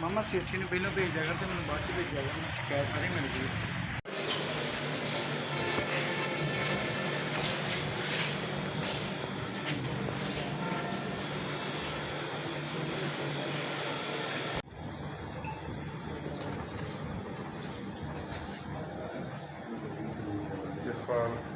ਮਾਮਾ ਸੇਠੀ ਨੂੰ ਪਹਿਲਾਂ ਭੇਜ ਦਿਆ ਕਰ ਤੇ ਮੈਨੂੰ ਬਾਅਦ ਚ ਭੇਜਿਆ ਕਰ, ਮੈਨੂੰ ਸ਼ਿਕਾਇਤ ਸਾਰੀ ਮਿਲ ਗਈ। ਜਸਪਾਲ।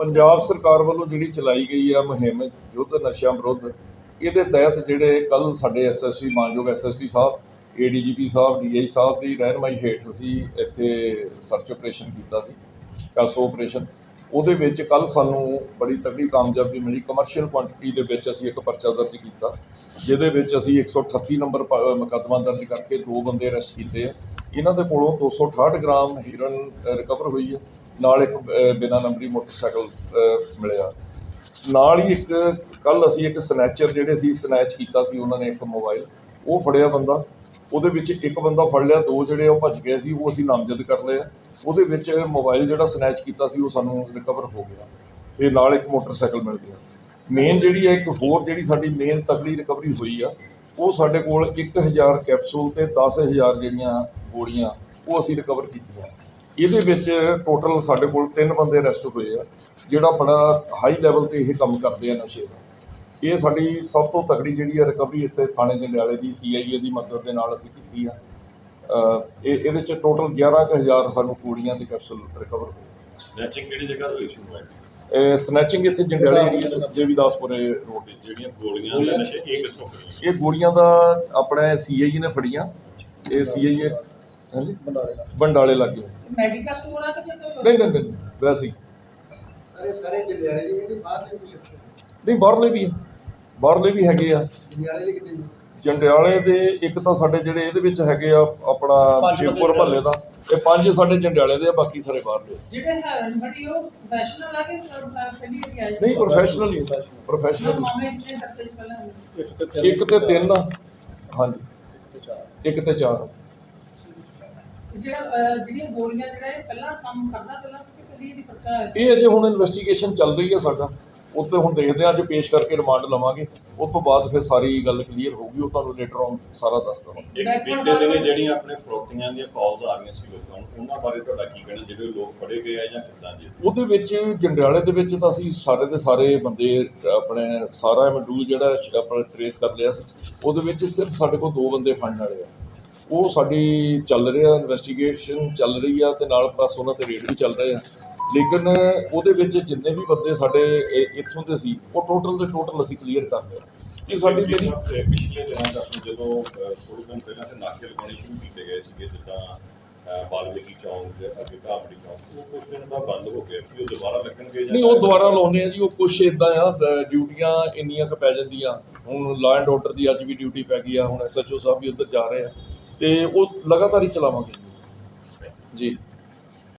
ਪੰਜਾਬ ਸਰਕਾਰ ਵੱਲੋਂ ਜਿਹੜੀ ਚਲਾਈ ਗਈ ਆ ਮੁਹਿੰਮ ਯੁੱਧ ਨਸ਼ਿਆਂ ਵਿਰੁੱਧ, ਇਹਦੇ ਤਹਿਤ ਜਿਹੜੇ ਕੱਲ ਸਾਡੇ ਐਸਐਸਪੀ ਮਾਨਯੋਗ ਐਸਐਸਪੀ ਸਾਹਿਬ ਏਡੀਜੀਪੀ ਸਾਹਿਬ ਡੀਆਈ ਸਾਹਿਬ ਦੀ ਰਹਿਨਮਾਈ ਹੇਠ ਅਸੀਂ ਇੱਥੇ ਸਰਚ ਆਪਰੇਸ਼ਨ ਕੀਤਾ ਸੀ, ਕਾਸੋ ਆਪਰੇਸ਼ਨ। ਉਹਦੇ ਵਿੱਚ ਕੱਲ ਸਾਨੂੰ ਬੜੀ ਤਕੜੀ ਕਾਮਯਾਬੀ ਮਿਲੀ। ਕਮਰਸ਼ੀਅਲ ਕੁਆਂਟੀਟੀ ਦੇ ਵਿੱਚ ਅਸੀਂ ਇੱਕ ਪਰਚਾ ਦਰਜ ਕੀਤਾ, ਜਿਹਦੇ ਵਿੱਚ ਅਸੀਂ 138 ਨੰਬਰ ਪ- ਮੁਕੱਦਮਾ ਦਰਜ ਕਰਕੇ ਦੋ ਬੰਦੇ ਅਰੈਸਟ ਕੀਤੇ ਆ। ਇਹਨਾਂ ਦੇ ਕੋਲੋਂ 268 ਗ੍ਰਾਮ ਹੀਰੋਇਨ ਰਿਕਵਰ ਹੋਈ ਹੈ। ਨਾਲ ਇੱਕ ਅ, ਬਿਨਾਂ ਨੰਬਰੀ ਮੋਟਰਸਾਈਕਲ ਮਿਲਿਆ। ਨਾਲ ਹੀ ਇੱਕ ਕੱਲ ਅਸੀਂ ਇੱਕ ਸਨੈਚਰ ਜਿਹੜੇ ਸੀ ਸਨੈਚ ਕੀਤਾ ਸੀ ਉਹਨਾਂ ਨੇ ਇੱਕ ਮੋਬਾਈਲ ਉਹ ਫੜਿਆ ਬੰਦਾ। ਉਹਦੇ ਵਿੱਚ ਇੱਕ ਬੰਦਾ ਫੜ ਲਿਆ ਦੋ ਜਿਹੜੇ ਉਹ ਭੱਜ ਗਏ ਸੀ ਉਹ ਅਸੀਂ ਨਾਮਜ਼ਦ ਕਰ ਲਏ। ਉਹਦੇ ਵਿੱਚ ਮੋਬਾਈਲ ਜਿਹੜਾ ਸਨੈਚ ਕੀਤਾ ਸੀ ਉਹ ਸਾਨੂੰ ਰਿਕਵਰ ਹੋ ਗਿਆ। ਤੇ ਨਾਲ ਇੱਕ ਮੋਟਰਸਾਈਕਲ ਮਿਲ ਗਿਆ। ਮੇਨ ਜਿਹੜੀ ਹੈ ਇੱਕ ਹੋਰ ਜਿਹੜੀ ਸਾਡੀ ਮੇਨ ਤਕੜੀ ਰਿਕਵਰੀ ਹੋਈ ਆ ਉਹ ਸਾਡੇ ਕੋਲ 1000 ਕੈਪਸੂਲ ਤੇ 10000 ਜਿਹੜੀਆਂ ਗੋਲੀਆਂ, ਉਹ ਅਸੀਂ ਰਿਕਵਰ ਕੀਤੀਆਂ। ਇਹਦੇ ਵਿੱਚ ਟੋਟਲ ਸਾਡੇ ਕੋਲ ਤਿੰਨ ਬੰਦੇ ਅਰੈਸਟ ਹੋਏ ਆ, ਜਿਹੜਾ ਬੜਾ ਹਾਈ ਲੈਵਲ ਤੇ ਇਹ ਕੰਮ ਕਰਦੇ ਆ ਨਸ਼ੇ ਦਾ। ਇਹ ਸਾਡੀ ਸਭ ਤੋਂ ਤਕੜੀ ਜਿਹੜੀ ਹੈ ਰਿਕਵਰੀ ਇੱਥੇ ਥਾਣੇ ਦੇ ਨਿਆਲੇ ਦੀ ਸੀਆਈਏ ਦੀ ਮਦਦ ਦੇ ਨਾਲ ਅਸੀਂ ਕੀਤੀ ਆ। ਇਹ, ਇਹਦੇ ਚ ਟੋਟਲ 11000 ਸਾਨੂੰ ਗੋਲੀਆਂ ਤੇ ਕੈਪਸੂਲ ਰਿਕਵਰ ਹੋਏ। ਸਨੈਚਿੰਗ ਕਿਹੜੀ ਜਗ੍ਹਾ ਤੋਂ ਇਸ਼ੂ ਹੋਇਆ ਸਨੈਚਿੰਗ ਇੱਥੇ ਜੰਡਿਆਲੇ ਏਰੀਆ ਦੇਵੀਦਾਸਪੁਰੇ ਰੋਡ ਤੇ ਜਿਹੜੀਆਂ ਗੋਲੀਆਂ ਦੇ ਨਸ਼ੇ ਇਹ ਕਿੱਥੋਂ ਕਰੇ ਇਹ ਗੋਲੀਆਂ ਦਾ ਆਪਣੇ ਸੀਆਈਏ ਨੇ ਫੜੀਆਂ। ਇਹ ਸੀਆਈਏ ਹਾਂਜੀ? ਬੰਡਾਲੇ ਲੱਗੇ ਮੈਡੀਕਲ ਸਟੋਰ ਆ ਕਿ ਨਹੀਂ ਨਹੀਂ ਨਹੀਂ ਵੈਸੇ ਹੀ। ਸਾਰੇ ਸਾਰੇ ਜਲਿਆਲੇ ਦੇ ਇਹਦੇ ਬਾਹਰ ਦੇ ਕੁਝ ਨਹੀਂ ਬਾਹਰਲੇ ਵੀ ਆ ਬਾਹਰਲੇ ਵੀ ਹੈਗੇ ਆ। ਜਲਿਆਲੇ ਦੇ ਕਿਤੇ ਜੰਡਿਆਲੇ ਦੇ ਇੱਕ ਤਾਂ ਸਾਡੇ ਜਿਹੜੇ ਇਹਦੇ ਵਿੱਚ ਹੈਗੇ ਆ ਆਪਣਾ ਸ਼ਿਵਪੁਰ ਮਹੱਲੇ ਦਾ। ਇਹ ਪੰਜ ਸਾਡੇ ਜੰਡਿਆਲੇ ਦੇ ਆ ਬਾਕੀ ਸਾਰੇ ਬਾਹਰਲੇ। ਜਿਹੜੇ ਹੈ ਬੜੀ ਉਹ ਪ੍ਰੋਫੈਸ਼ਨਲ ਆ ਕੇ ਨਹੀਂ ਪ੍ਰੋਫੈਸ਼ਨਲ ਹੀ ਪ੍ਰੋਫੈਸ਼ਨਲ ਇੱਕ ਤੇ ਤਿੰਨ। ਆ। ਹਾਂਜੀ। ਇੱਕ ਤੇ ਚਾਰ ਜਿਹੜਾ ਜਿਹੜੀਆਂ ਗੋਲੀਆਂ ਜਿਹੜਾ ਇਹ ਪਹਿਲਾਂ ਕੰਮ ਕਰਦਾ ਪਹਿਲਾਂ ਕਿ ਪਹਿਲੀ ਦੀ ਪਰਚਾ ਹੈ ਇਹ ਅਜੇ ਹੁਣ ਇਨਵੈਸਟੀਗੇਸ਼ਨ ਚੱਲ ਰਹੀ ਹੈ ਸਾਡਾ। ਉੱਤੇ ਹੁਣ ਦੇਖਦੇ ਹਾਂ ਅੱਜ ਪੇਸ਼ ਕਰਕੇ ਰਿਮਾਂਡ ਲਵਾਂਗੇ। ਉਸ ਤੋਂ ਬਾਅਦ ਫਿਰ ਸਾਰੀ ਗੱਲ ਕਲੀਅਰ ਹੋਊਗੀ ਉਹ ਤੁਹਾਨੂੰ ਲੇਟਰ ਔਨ ਸਾਰਾ ਦੱਸ ਦਵਾਂਗੇ। ਇੱਕ ਬੀਤੇ ਦਿਨੇ ਜਿਹੜੀਆਂ ਆਪਣੇ ਫਰੋਤੀਆਂ ਦੀਆਂ ਕਾਲਸ ਆ ਰਹੀਆਂ ਸੀ ਲੋਕਾਂ ਨੂੰ ਉਹਨਾਂ ਬਾਰੇ ਤੁਹਾਡਾ ਕੀ ਕਹਿਣਾ? ਜਿਹੜੇ ਲੋਕ ਫੜੇ ਗਏ ਆ ਜਾਂ ਕਿੱਦਾਂ ਜੀ? ਉਹਦੇ ਵਿੱਚ ਜੰਡਿਆਲੇ ਦੇ ਵਿੱਚ ਤਾਂ ਅਸੀਂ ਸਾਰੇ ਦੇ ਸਾਰੇ ਬੰਦੇ ਆਪਣੇ ਸਾਰਾ ਮਡੂਲ ਜਿਹੜਾ ਆਪਣਾ ਟਰੇਸ ਕਰ ਲਿਆ ਸੀ। ਉਹਦੇ ਵਿੱਚ ਸਿਰਫ ਸਾਡੇ ਕੋਲ ਦੋ ਬੰਦੇ ਫੜਨ ਵਾਲੇ ਆ। ਉਹ ਸਾਡੀ ਚੱਲ ਰਿਹਾ ਇਨਵੈਸਟੀਗੇਸ਼ਨ ਚੱਲ ਰਹੀ ਆ ਤੇ ਨਾਲ ਪਲੱਸ ਉਹਨਾਂ ਤੇ ਰੇਡ ਵੀ ਚੱਲ ਰਹੇ ਆ। ਲੇਕਿਨ ਉਹਦੇ ਵਿੱਚ ਜਿੰਨੇ ਵੀ ਬੰਦੇ ਸਾਡੇ ਇੱਥੋਂ ਦੇ ਸੀ ਉਹ ਟੋਟਲ ਦੇ ਟੋਟਲ ਅਸੀਂ ਕਲੀਅਰ ਕਰ ਲਿਆ। ਇਹ ਸਾਡੀ ਜਿਹੜੀ ਪਿਛਲੇ ਦਿਨਾਂ ਤੱਕ ਜਦੋਂ ਥੋੜ੍ਹੇ ਦਿਨ ਪਹਿਲਾਂ ਤੇ ਨਾਕੇ ਲਗਾਉਣੇ ਸ਼ੁਰੂ ਕੀਤੇ ਗਏ ਸੀਗੇ ਜਿੱਦਾਂ ਬਾਲਮੀਕੀ ਚੌਂਕ ਦੇ ਅੱਗੇ ਕਾਪੜੀ ਚੌਂਕ ਉਹ ਕੁਝ ਦਿਨ ਬਾਅਦ ਬੰਦ ਹੋ ਗਿਆ ਕਿ ਉਹ ਦੁਬਾਰਾ ਲੱਗਣਗੇ ਜਾਂ ਨਹੀਂ ਉਹ ਦੁਬਾਰਾ ਲਾਉਂਦੇ ਆ ਜੀ ਉਹ ਕੁਛ ਇਦਾਂ ਆ ਡਿਊਟੀਆਂ ਇੰਨੀਆਂ ਕੁ ਪੈ ਜਾਂਦੀਆਂ। ਹੁਣ ਲਾ ਐਂਡ ਆਰਡਰ ਦੀ ਅੱਜ ਵੀ ਡਿਊਟੀ ਪੈ ਗਈ ਆ ਹੁਣ ਐਸਐਚਓ ਸਾਹਿਬ ਵੀ ਉੱਧਰ ਜਾ ਰਹੇ ਆ। ਤੇ ਉਹ ਲਗਾਤਾਰ ਹੀ ਚਲਾਵਾਂਗੇ। ਜੀ।